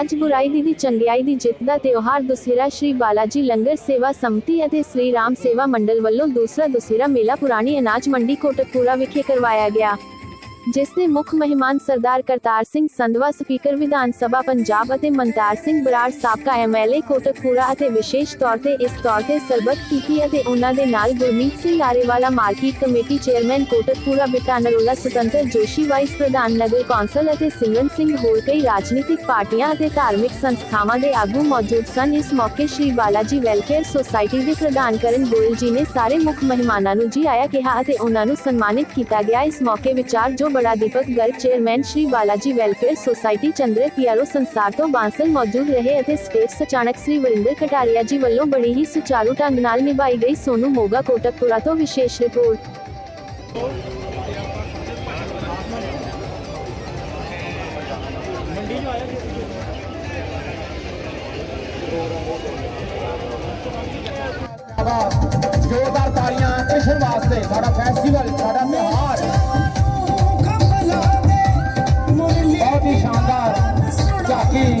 ਅੱਜ ਬੁਰਾਈ ਦੀ ਦੀ ਚੰਗਿਆਈ ਦੀ ਜਿੱਤ ਦਾ ਤਿਉਹਾਰ ਦੁਸਹਿਰਾ ਸ਼੍ਰੀ ਬਾਲਾਜੀ ਲੰਗਰ ਸੇਵਾ ਸੰਮਤੀ ਅਤੇ ਸ੍ਰੀ ਰਾਮ ਸੇਵਾ ਮੰਡਲ ਵੱਲੋਂ ਦੂਸਰਾ ਦੁਸਹਿਰਾ ਮੇਲਾ ਪੁਰਾਣੀ ਅਨਾਜ ਮੰਡੀ ਕੋਟਕਪੂਰਾ ਵਿਖੇ ਕਰਵਾਇਆ ਗਿਆ। ਜਿਸ ਨੇ ਮੁੱਖ ਮਹਿਮਾਨ ਸਰਦਾਰ ਕਰਤਾਰ ਸਿੰਘ ਸੰਧਵਾ, ਸਪੀਕਰ ਵਿਧਾਨ ਸਭਾ ਪੰਜਾਬ ਅਤੇ ਮਨਤਾਰ ਸਿੰਘ ਬਰਾੜ ਸਾਬਕਾ ਐਮਐਲਏ ਕੋਟਕਪੂਰਾ ਅਤੇ ਵਿਸ਼ੇਸ਼ ਤੌਰ ਤੇ ਇਸ ਤੌਰ ਤੇ ਸਰਬਤ ਕੀਤੀ ਅਤੇ ਉਹਨਾਂ ਦੇ ਨਾਲ Gurmeet Singh Arewala market committee chairman Kotkapura, Bitta Narola, Sutantar Joshi, vice ਪ੍ਰਧਾਨ ਨਗਰ ਕੌਂਸਲ ਅਤੇ ਸਿਮਰਨ ਸਿੰਘ ਹੋਰ ਕਈ ਰਾਜਨੀਤਿਕ ਪਾਰਟੀਆਂ ਅਤੇ ਧਾਰਮਿਕ ਸੰਸਥਾਵਾਂ ਦੇ ਆਗੂ ਮੌਜੂਦ ਸਨ। ਇਸ ਮੌਕੇ ਸ਼੍ਰੀ ਬਾਲਾਜੀ ਵੈਲਫੇਅਰ ਸੁਸਾਇਟੀ ਦੇ ਪ੍ਰਧਾਨ ਕਰਨ ਗੋਇਲ ਜੀ ਨੇ ਸਾਰੇ ਮੁੱਖ ਮਹਿਮਾਨਾਂ ਨੂੰ ਜੀ ਆਇਆ ਕਿਹਾ ਅਤੇ ਉਹਨਾਂ ਨੂੰ ਸਨਮਾਨਿਤ ਕੀਤਾ ਗਿਆ। ਇਸ ਮੌਕੇ ਵਿਚਾਰ ਜੋ ਬੜਾ Deepak Garg chairman Shri Balaji welfare society ਚੰਦਰੇ ਪਿਆਰੋ ਸੰਸਾਰ ਤੋਂ ਬਾਂਸਲ ਮੌਜੂਦ ਰਹੇ ਅਤੇ ਸਟੇਟ ਸਚਾਨਕ ਸ੍ਰੀ ਵਰਿੰਦਰ ਕਟਾਰੀਆ ਜੀ ਵੱਲੋਂ ਬੜੀ ਹੀ ਸੁਚਾਰੂ ਢੰਗ ਨਾਲ ਨਿਭਾਈ ਗਈ ਸੋਨੂ ਮੋਗਾ ਕੋਟਕਪੁਰਾ ਤੋਂ ਵਿਸ਼ੇਸ਼ ਰਿਪੋਰਟ ਸਾਡਾ ਜ਼ੋਰਦਾਰ ਤਾਲੀਆਂ ਕ੍ਰਿਸ਼ਨ ਵਾਸਤੇ ਸਾਡਾ ਫੈਸਟੀਵਲ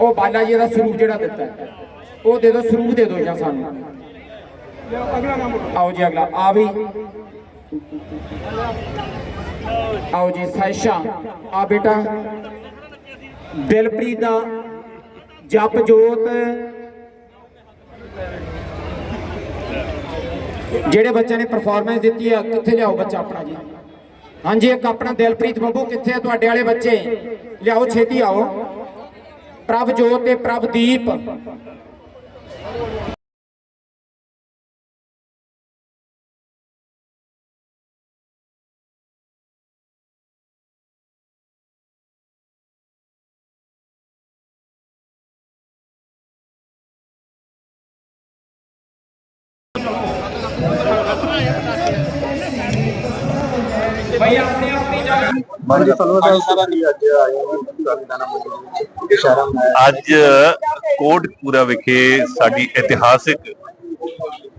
ਉਹ ਬਾਲਾ ਜੀ ਦਾ ਸਰੂਪ ਜਿਹੜਾ ਦਿੱਤਾ ਉਹ ਦੇ ਦਿਓ, ਸਰੂਪ ਦੇ ਦਿਓ ਜਾਂ ਸਾਨੂੰ। ਆਓ ਜੀ ਅਗਲਾ, ਆ ਵੀ। ਆਓ ਜੀ ਸਾਇਸ਼ਾ ਆ ਬੇਟਾ। ਦਿਲਪ੍ਰੀਤ ਦਾ ਜਪ ਜੋਤ ਜਿਹੜੇ ਬੱਚਿਆਂ ਨੇ ਪਰਫਾਰਮੈਂਸ ਦਿੱਤੀ ਆ, ਕਿੱਥੇ ਲਿਆਓ ਬੱਚਾ ਆਪਣਾ ਜੀ? ਹਾਂਜੀ, ਇੱਕ ਆਪਣਾ ਦਿਲਪ੍ਰੀਤ ਬੱਬੂ, ਕਿੱਥੇ ਆ ਤੁਹਾਡੇ ਵਾਲੇ ਬੱਚੇ? ਲਿਆਓ, ਛੇਤੀ ਆਓ। ਪ੍ਰਭਜੋਤ ਤੇ ਪ੍ਰਭਦੀਪ ਭਾਈ ਆਪਣੀ ਅੱਜ ਕੋਟਪੂਰਾ ਵਿਖੇ ਸਾਡੀ ਇਤਿਹਾਸਿਕ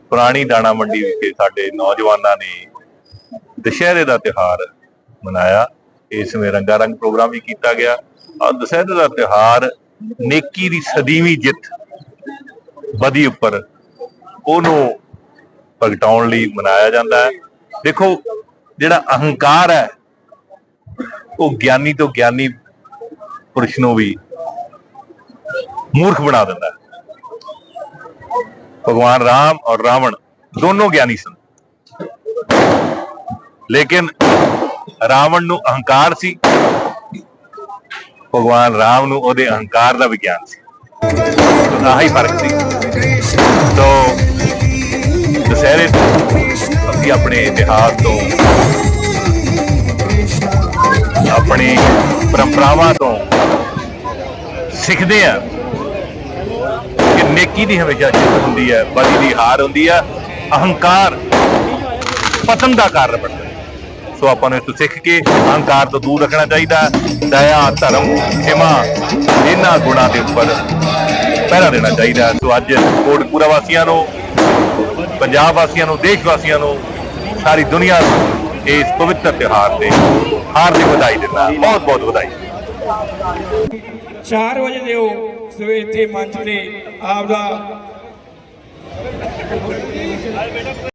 ਪੁਰਾਣੀ ਦਾਣਾ ਮੰਡੀ ਵਿਖੇ ਸਾਡੇ ਨੌਜਵਾਨਾਂ ਨੇ ਦੁਸ਼ਹਿਰੇ ਦਾ ਤਿਉਹਾਰ ਮਨਾਇਆ। ਇਸ ਵਿੱਚ ਰੰਗਾ ਪ੍ਰੋਗਰਾਮ ਵੀ ਕੀਤਾ ਗਿਆ। ਔਰ ਦੁਸ਼ਹਿਰੇ ਦਾ ਤਿਉਹਾਰ ਨੇਕੀ ਦੀ ਸਦੀਵੀ ਜਿੱਤ ਬਦੀ ਉੱਪਰ ਉਹਨੂੰ ਪ੍ਰਗਟਾਉਣ ਲਈ ਮਨਾਇਆ ਜਾਂਦਾ ਹੈ। ਦੇਖੋ, ਜਿਹੜਾ ਅਹੰਕਾਰ ਹੈ ਉਹ ਗਿਆਨੀ ਤੋਂ ਗਿਆਨੀ ਪੁਰਸ਼ ਨੂੰ ਵੀ ਮੂਰਖ ਬਣਾ ਦਿੰਦਾ ਭਗਵਾਨ ਰਾਮ ਔਰ ਰਾਵਣ ਦੋਨੋਂ ਗਿਆਨੀ ਸਨ। ਲੇਕਿਨ ਰਾਵਣ ਨੂੰ ਅਹੰਕਾਰ ਸੀ, ਭਗਵਾਨ ਰਾਮ ਨੂੰ ਉਹਦੇ ਅਹੰਕਾਰ ਦਾ ਵਿਗਿਆਨ ਸੀ। ਤਾਂ ਹੀ ਫ਼ਰਕ ਸੀ। ਤੋ ਦੁਸਹਿਰੇ ਅਸੀਂ ਆਪਣੇ ਇਤਿਹਾਸ ਤੋਂ ਆਪਣੀ ਪਰੰਪਰਾਵਾਂ ਤੋਂ ਸਿੱਖਦੇ ਆ ਕਿ ਨੇਕੀ ਦੀ ਹਮੇਸ਼ਾ ਜਿੱਤ ਹੁੰਦੀ ਹੈ ਬਦੀ ਦੀ ਹਾਰ ਹੁੰਦੀ ਹੈ ਅਹੰਕਾਰ ਪਤਨ ਦਾ ਕਾਰਨ ਬਣਦਾ ਸੋ ਆਪਾਂ ਨੂੰ ਇਸ ਤੋਂ ਸਿੱਖ ਕੇ ਅਹੰਕਾਰ ਤੋਂ ਦੂਰ ਰੱਖਣਾ ਚਾਹੀਦਾ ਦਇਆ, ਧਰਮ, ਖਿਮਾ, ਇਹਨਾਂ ਗੁਣਾਂ ਦੇ ਉੱਪਰ ਪਹਿਰਾ ਦੇਣਾ ਚਾਹੀਦਾ ਸੋ ਅੱਜ ਕੋਟਪੂਰਾ ਵਾਸੀਆਂ ਨੂੰ, ਪੰਜਾਬ ਵਾਸੀਆਂ ਨੂੰ, ਦੇਸ਼ ਵਾਸੀਆਂ ਨੂੰ, ਸਾਰੀ ਦੁਨੀਆ ਨੂੰ ਇਸ ਪਵਿੱਤਰ ਤਿਉਹਾਰ ਤੇ ਹਾਰਦਿਕ ਵਧਾਈ ਦਿੰਦਾ ਬਹੁਤ ਬਹੁਤ ਵਧਾਈ। 4 ਵਜੇ ਦੇ ਉਹ ਸਵੇਰ ਇੱਥੇ ਮੰਚ ਤੇ, ਆਪ ਦਾ